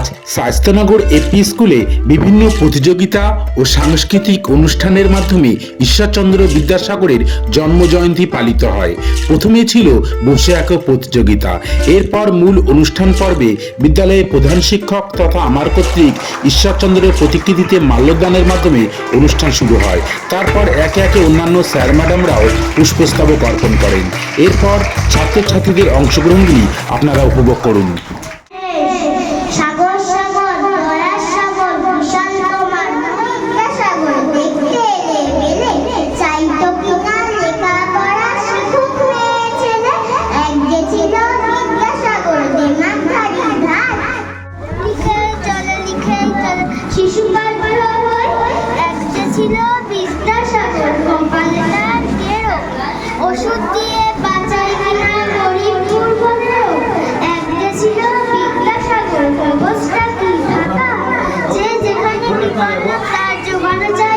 আজ স্বাস্থ্যনগর এপি স্কুলে বিভিন্ন প্রতিযোগিতা ও সাংস্কৃতিক অনুষ্ঠানের মাধ্যমে ঈশ্বরচন্দ্র বিদ্যাসাগরের জন্মজয়ন্তী পালিত হয়। প্রথমে ছিল বসে এক প্রতিযোগিতা। এরপর মূল অনুষ্ঠান পর্বে বিদ্যালয়ের প্রধান শিক্ষক তথা আমার কর্তৃক ঈশ্বরচন্দ্রের প্রতিকৃতিতে মাল্যদানের মাধ্যমে অনুষ্ঠান শুরু হয়। তারপর একে একে অন্যান্য স্যার ম্যাডামরাও পুষ্পস্তবক অর্পণ করেন। এরপর ছাত্রছাত্রীদের অংশগ্রহণগুলি আপনারা উপভোগ করুন। Banyak.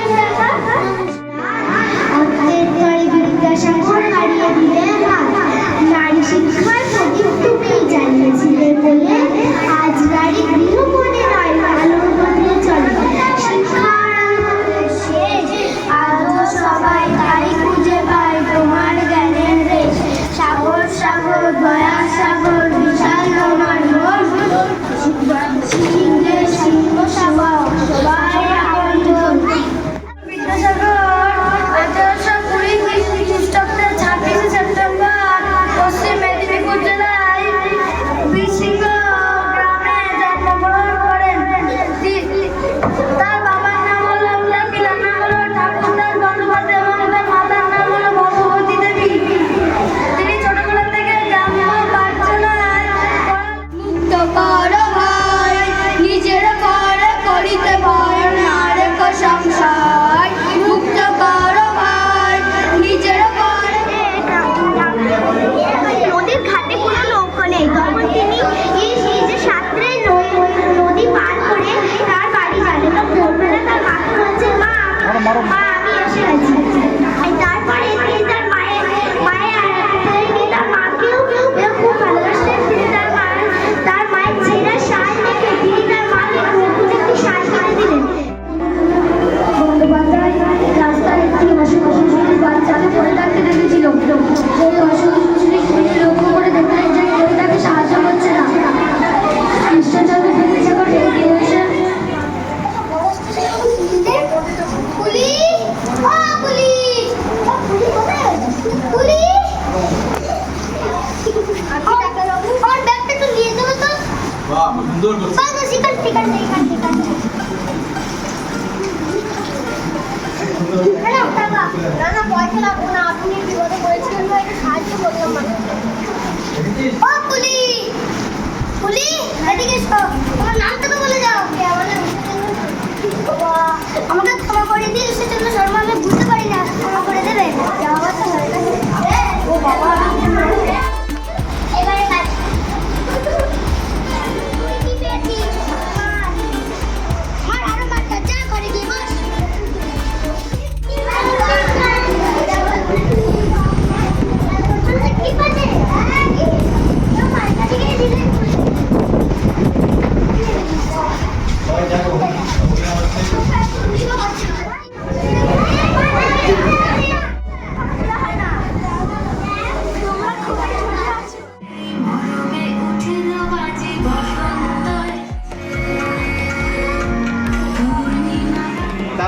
No, no, no,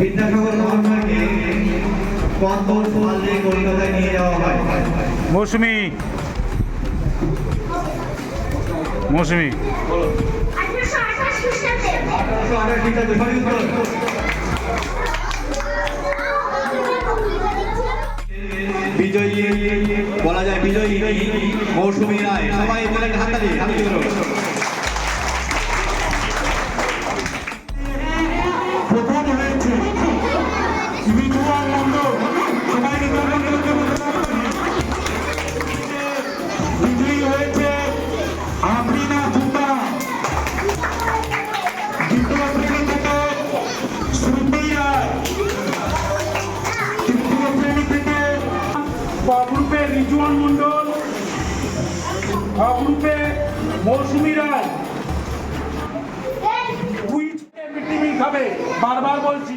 Vidyasagar মহাত্মাকে কন্দল ফল দিয়ে কলকাতায় নিয়ে যাওয়া হয় মৌসুমি। মৌসুমি। বিজয়ী, বলা যায় বিজয়ী মৌসুমি রায়। সবাই বলে হাতালি হাতি গ্রুপে মৌসুমী রায়। দুই মিড ডে মিল খাবে বারবার বলছি।